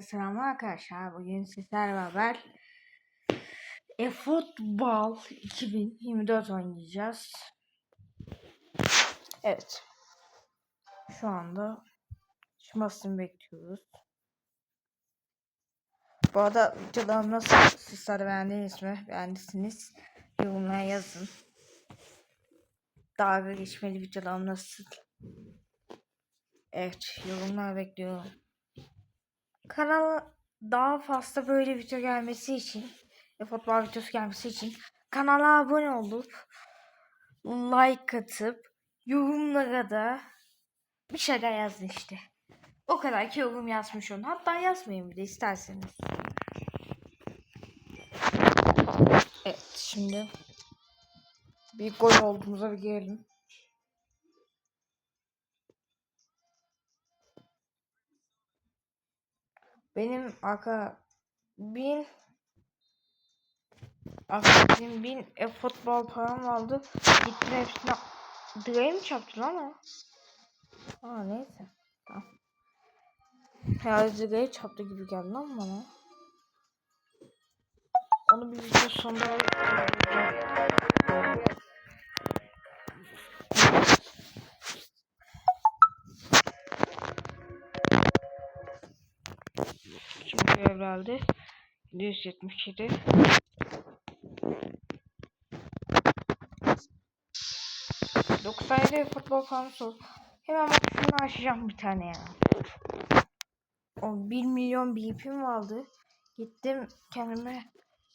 Selam arkadaşlar. Bugün sizlerle beraber eFootball 2024 oynayacağız. Evet. Şu anda çıkmasını bekliyoruz. Bu arada videolarım nasıl? Sizler beğendiniz mi? Beğendiyseniz yorumlara yazın. Dalga geçmeli videolarım nasıl? Evet, yorumlar bekliyorum. Kanala daha fazla böyle video gelmesi için, e, futbol videosu gelmesi için kanala abone olup like atıp yorumlara da bir şeyler yazın işte. O kadar ki yorum yazmış olun. Hatta yazmayın bile isterseniz. Evet şimdi bir gol olduğumuza bir gelelim. Benim arka bin Arkadaşım bin e, futbol param vardı. Gittim hepsine direğe mi çarptın ama? Aa neyse. Tamam. Herhalde direğe çarptı gibi geldi lan bana. Onu bir video sonunda Şimdi herhalde 177 97 futbol konusu olsun. Hemen bak şunu açacağım bir tane ya. O 1 milyon BP'm vardı. Gittim kendime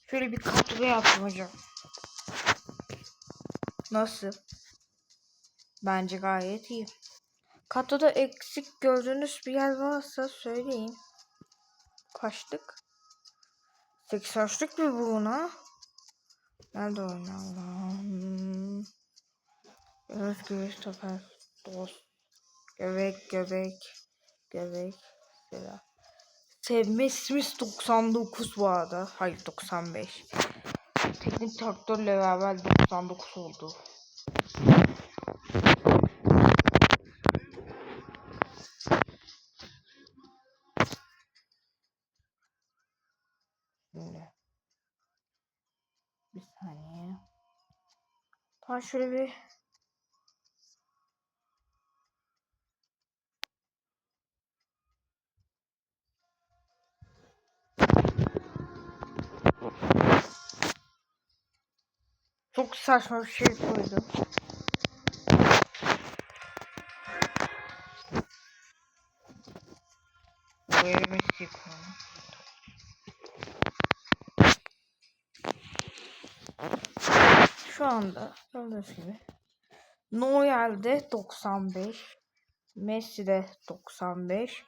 şöyle bir kadro yaptım hocam. Nasıl? Bence gayet iyi. Kadroda eksik gördüğünüz bir yer varsa söyleyin. Kaçtık? 80'lık bir buruna. Nerede oynuyor Allah'ım? Göğüs göğüs toper. Dost. Göbek göbek. Göbek. Sıra. Sevme ismimiz 99 bu arada. Hayır 95. Teknik traktörle beraber 99 oldu. Tamam şöyle bir Çok saçma bir şey koydum. Bu elime koydum. Şu anda gördüğünüz gibi Neuer'de 95 Messi'de 95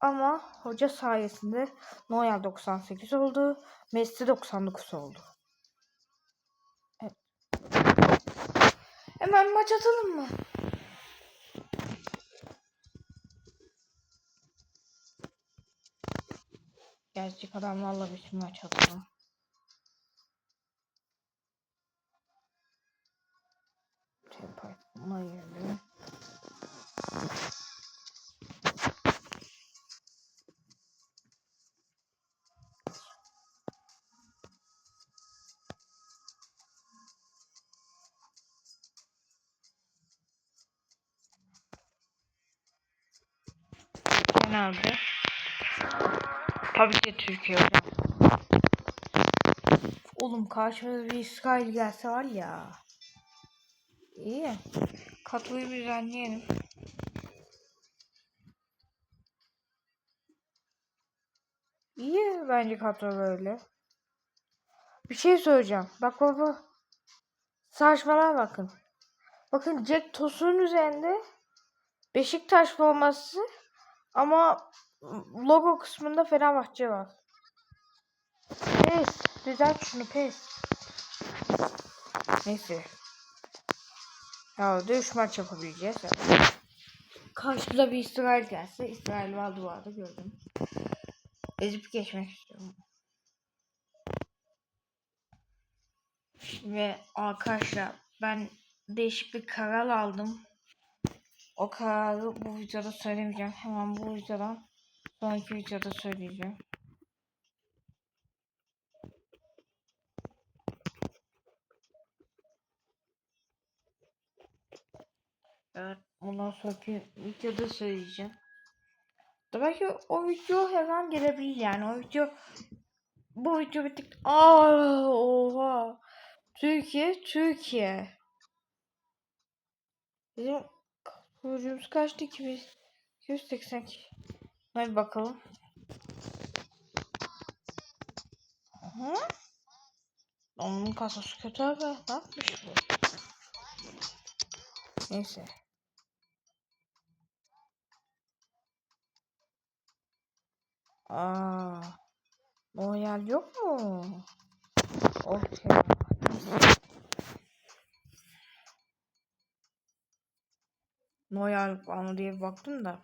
ama hoca sayesinde Neuer 98 oldu Messi 99 oldu. Evet. Hemen maç atalım mı? Gerçek adamlarla bir maç atalım. Buna geldi. Nerede? Tabii ki Türkiye hocam. Oğlum karşımıza bir İsrail gelse var ya. İyi. Katlayı bir düzenleyelim. İyi bence kadro böyle. Bir şey söyleyeceğim. Bak baba. Saçmalığa bakın. Bakın Jack Tosun'un üzerinde Beşiktaş forması ama logo kısmında Fenerbahçe var. Pes. Düzelt şunu pes. Neyse. Ya da 3 maç yapabileceğiz. Karşımıza bir İsrail gelse İsrail var duvarda gördüm. Ezip geçmek istiyorum. Ve arkadaşlar ben değişik bir karar aldım. O kararı bu videoda söylemeyeceğim. Hemen bu videodan Sonraki videoda söyleyeceğim. Evet, bundan sonraki videoda söyleyeceğim. Da belki o video her an gelebilir yani. O video bu video bittik. Aa, oha. Türkiye, Türkiye. Bizim kılıcımız kaçtı? 282. Hadi bakalım. Hı? Onun kasası kötü abi. Ne yapmış bu? Neyse. Aa. Royal yok mu? Okey. Royal var diye baktım da.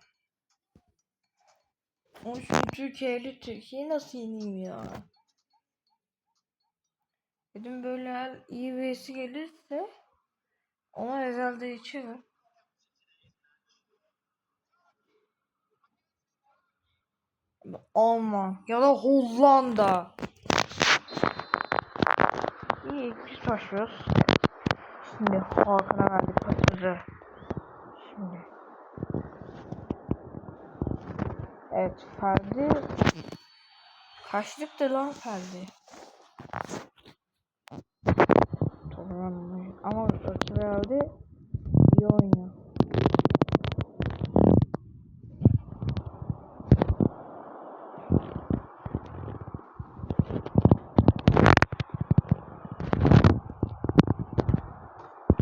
O şu Türkiye'li Türkiye nasıl yeneyim ya? Dedim böyle her iyi birisi gelirse ona özelde içerim. Alman ya da Hollanda. İyi biz başlıyoruz. Şimdi Hakan'a verdik pasajı. Şimdi. Evet Ferdi. Kaçlıktı lan Ferdi. Toparlanmış. Ama rakip herhalde iyi oynuyor.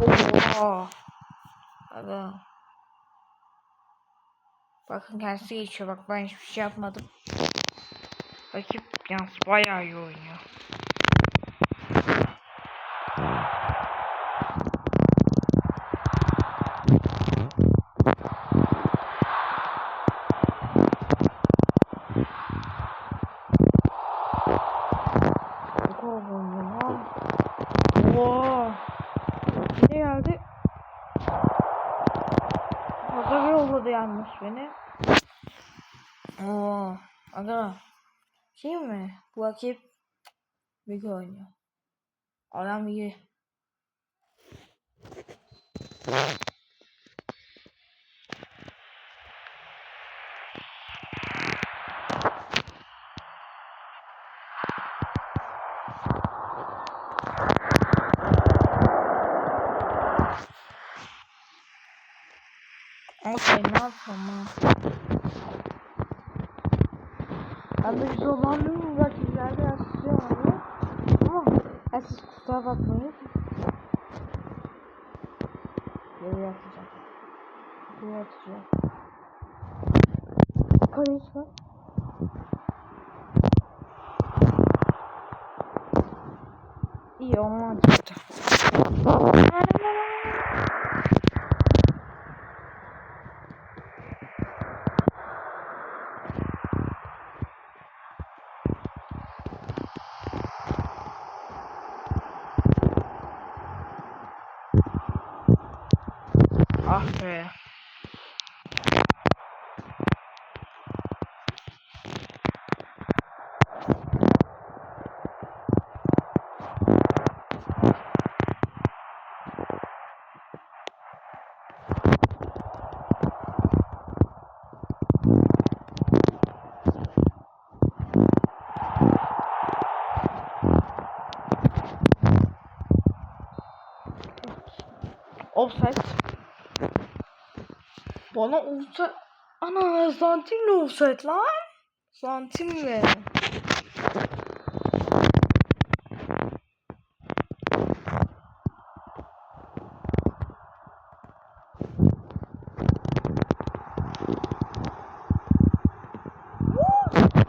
Oha. Aga. Bakın kendisi geçiyor. Bak ben hiçbir şey yapmadım. Rakip yalnız bayağı iyi oynuyor. Geldi? Fazla yolladı yalnız beni. Aga. Şey mi? Bu rakip büyük oynuyor. Adam iyi. Okey ne yapalım ha? Ben de zamanım rakipler biraz tutuyorum ama siz kusura bakmayın. Geri atacağım. Geri atacağım. Var. İyi olmadı işte. Ah be. Offside. Bana offside... Ana santimle offside lan. Santimle.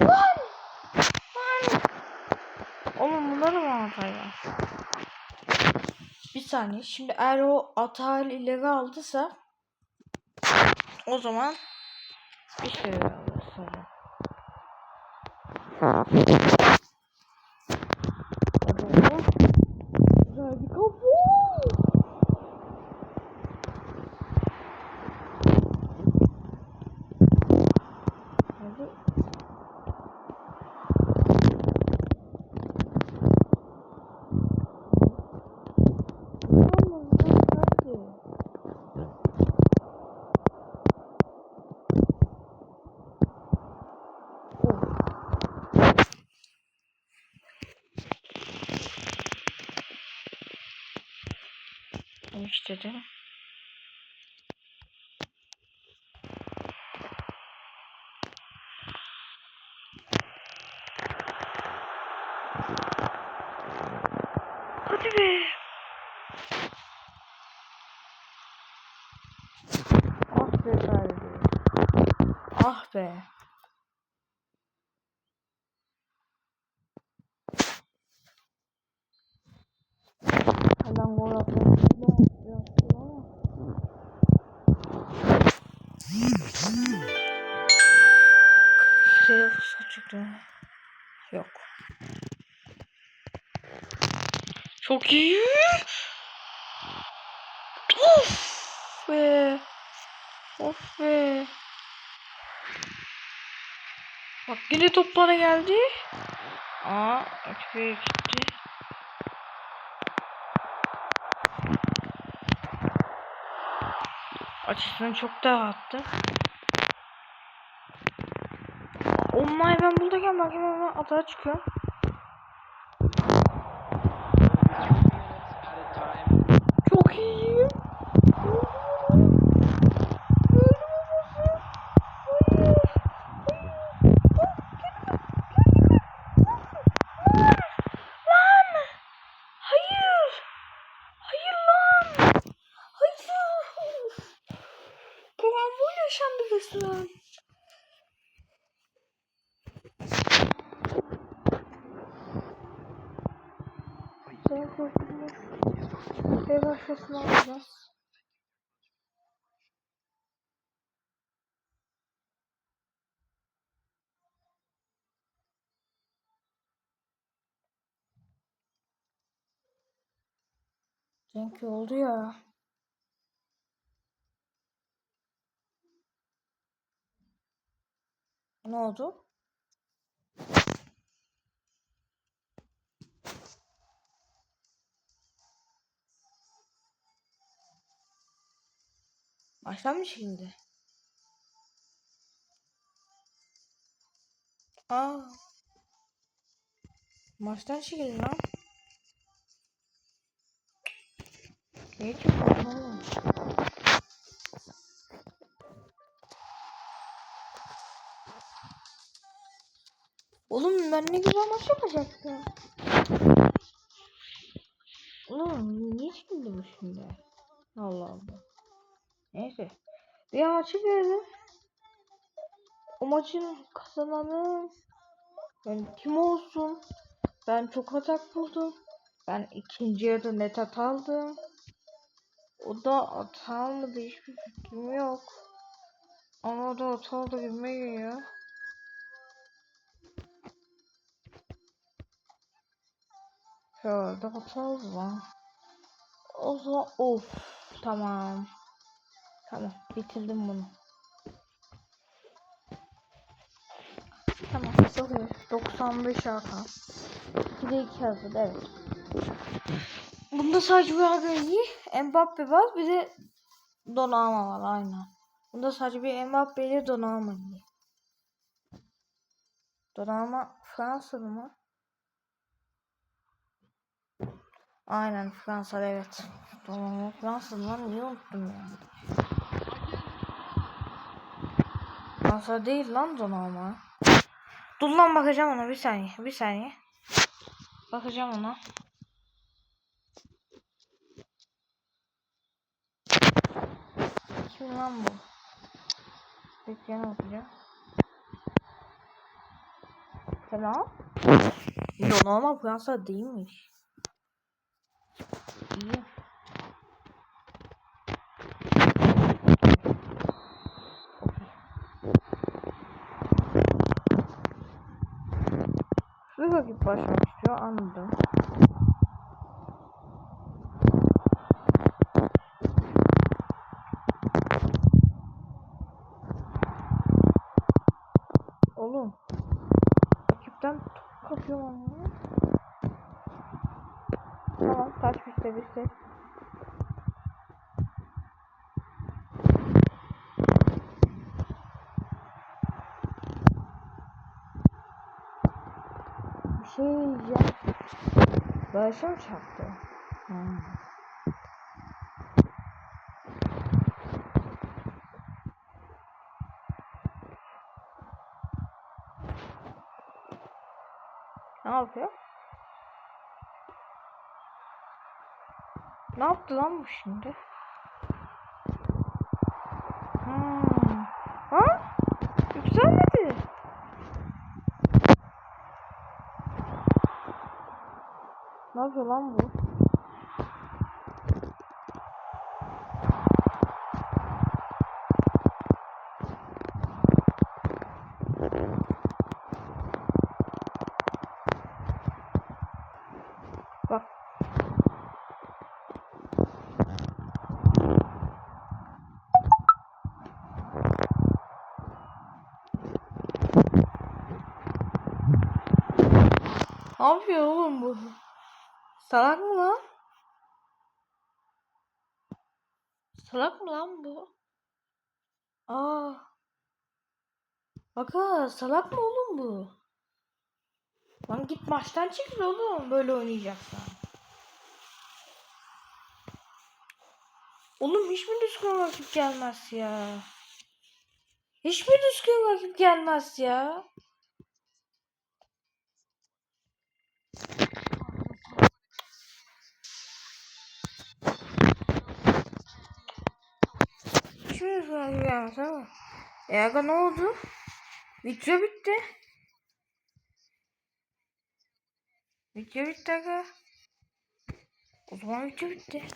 Lan! Lan! Oğlum bunları mı atayım? Bir saniye. Şimdi eğer o Atayl ileri aldıysa o zaman bir şey alır. Hadi oğlum. Güzel bir kapı. Hadi. İstedim. Hadi be. Ah be Ferdi. Ah be. Adam gol atmak çıktı. Yok. Çok iyi. Of be. Of be. Bak yine top bana geldi. Aa, ötüye gitti. Açısını çok daha attı. Oh my ben buradayken bak hemen atağa çıkıyorum. Çok iyi. Lan! Hayır! Hayır lan! Hayır! Karambol yaşandı resmen. Sen korkutmuş. Alacağız. Çünkü oldu ya. Ne oldu? Baştan mı şimdi? Aa. Maçtan çekildi lan. Niye çıkmadın oğlum? Oğlum ben ne güzel maç yapacaktım. Oğlum niye çıkıldı bu şimdi? Allah Allah. Neyse. Bir maçı verdim. O maçın kazananı yani kim olsun? Ben çok atak buldum. Ben ikinci yarıda net at aldım. O da at almadı hiçbir fikrim yok. Ama o da at aldı gibime geliyor. Şöyle at aldı lan. O zaman of tamam. Tamam bitirdim bunu. Tamam iyi. 95 Hakan. 2'de 2 hazır evet. Bunda sadece bir aga iyi. Mbappe var bir de Donnarumma var aynen. Bunda sadece bir Mbappe ile Donnarumma iyi. Donnarumma Fransalı mı? Aynen Fransalı evet. Donnarumma Fransalı lan niye unuttum ya. Fransa değil lan Donnarumma. Dur lan bakacağım ona bir saniye bir saniye. Bakacağım ona. Kim lan bu? Bekleyen okuyacağım. Selam. Donanma Fransa değilmiş. İyi. Bir vakit başlamak istiyor anladım. Oğlum. Rakipten top kapıyor lan ya. Tamam taç bitti bitti. şey yiyeceğim. Başım çarptı. Hmm. Ne yapıyor? Ne yaptı lan bu şimdi? Hmm. Ha? Ne yapıyor oğlum bu? Salak mı lan? Salak mı lan bu? Aa. Baka salak mı oğlum bu? Lan git maçtan çıkır oğlum böyle oynayacaksan. Oğlum hiç mi düzgün rakip gelmez ya? Hiç mi düzgün rakip gelmez ya? Gelmez ama? E aga ne oldu? Video bitti. Video bitti aga. O zaman video bitti.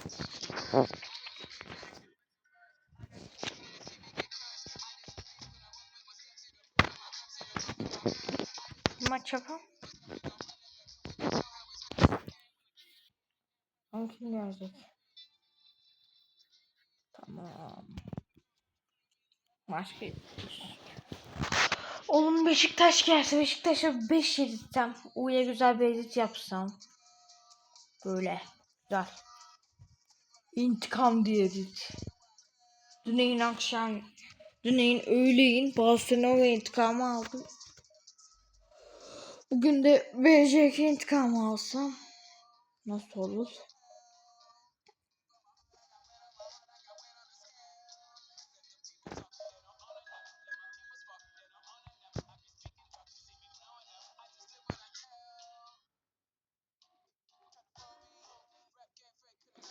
Maç yapalım. Ama kim gelecek? Tamam. Maç bitti. Oğlum Beşiktaş gelse Beşiktaş'a 5 yedirtsem. Uya güzel bir edit yapsam. Böyle. Güzel. İntikam diye edit. Düneyin akşam. Düneyin öğleyin Barcelona intikamı aldım. Bugün de BJK intikamı alsam. Nasıl olur?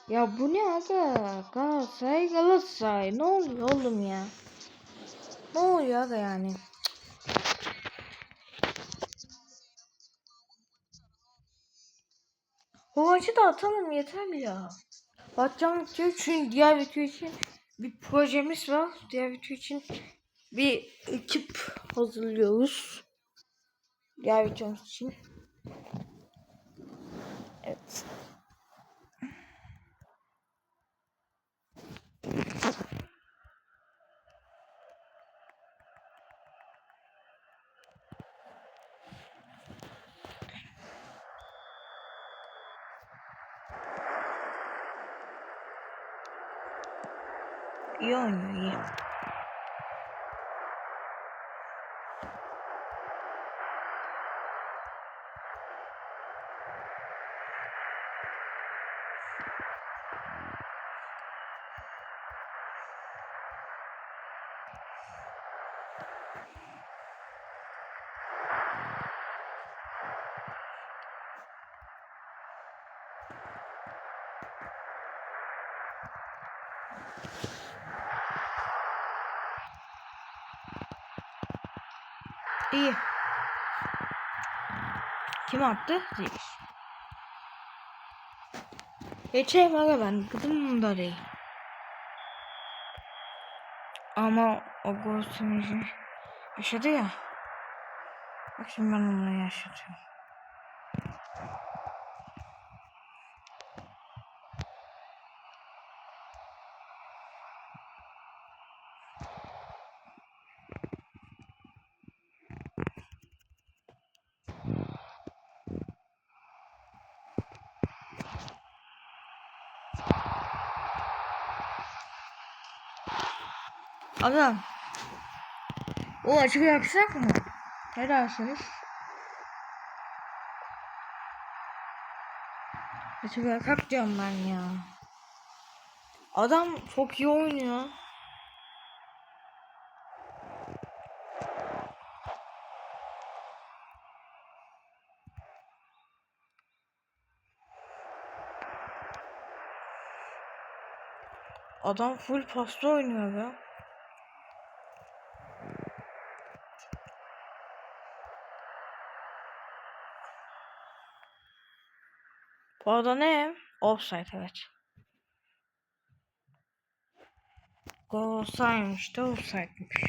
Ya bu ne aga? Galatasaray Galatasaray. Ne oluyor oğlum ya? Ne oluyor aga yani? Bu maçı da atalım yeter ya? Batacağım video için diğer video için bir projemiz var. Diğer video için bir ekip hazırlıyoruz. Diğer videomuz için. Evet. İyi oynuyor iyi. İyi. Kim attı? Ziyech. Geçeyim aga ben. Gıdım da. Ama o gol sevinci yaşadı ya. Bak şimdi ben onu yaşatıyorum. Adam. O açık yaksak mı? Ne dersiniz? Açık yakak diyorum ben ya. Adam çok iyi oynuyor. Adam full pasta oynuyor ya. Bu arada ne? Offside evet. Gol olsaymış da offside'miş.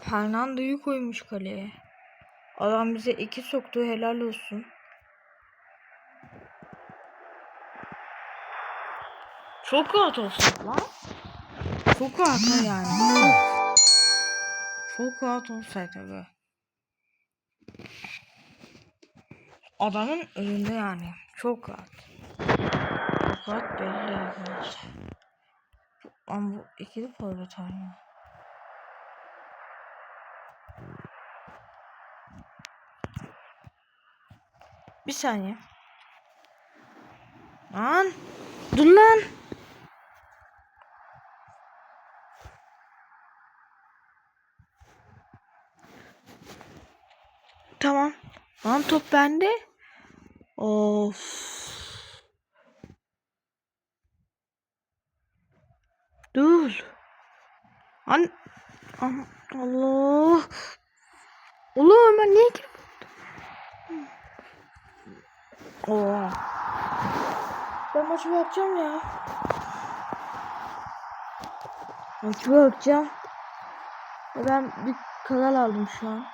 Fernando'yu koymuş kaleye. Adam bize iki soktu helal olsun. Çok rahat olsun lan. Çok rahat ha yani. Çok rahat olsaydı Adamın önünde yani. Çok rahat. Çok rahat belli arkadaşlar. Ama bu ikili forvet oynuyor. Bir saniye. Lan. Dur lan. Tamam. Lan top bende. Of. Dur. An An- Allah. Oğlum ben niye girip Oo. Ben maçı bırakacağım ya. Maçı bırakacağım. Ben bir kanal aldım şu an.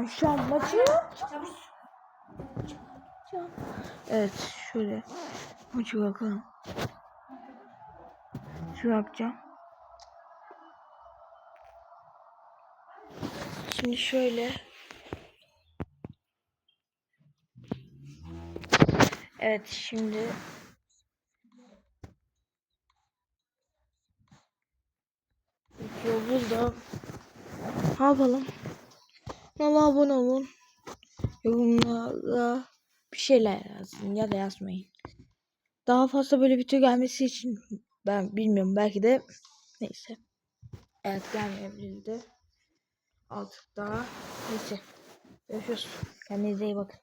An maçı. Evet şöyle maçı bakalım. Şu yapacağım. Şimdi şöyle. Evet şimdi burada. Ne yapalım? Kanala abone olun. Yorumlara bir şeyler yazın ya da yazmayın. Daha fazla böyle video gelmesi için ben bilmiyorum belki de neyse. Evet gelmeyebilirdi. Artık daha neyse. Görüşürüz. Kendinize iyi bakın.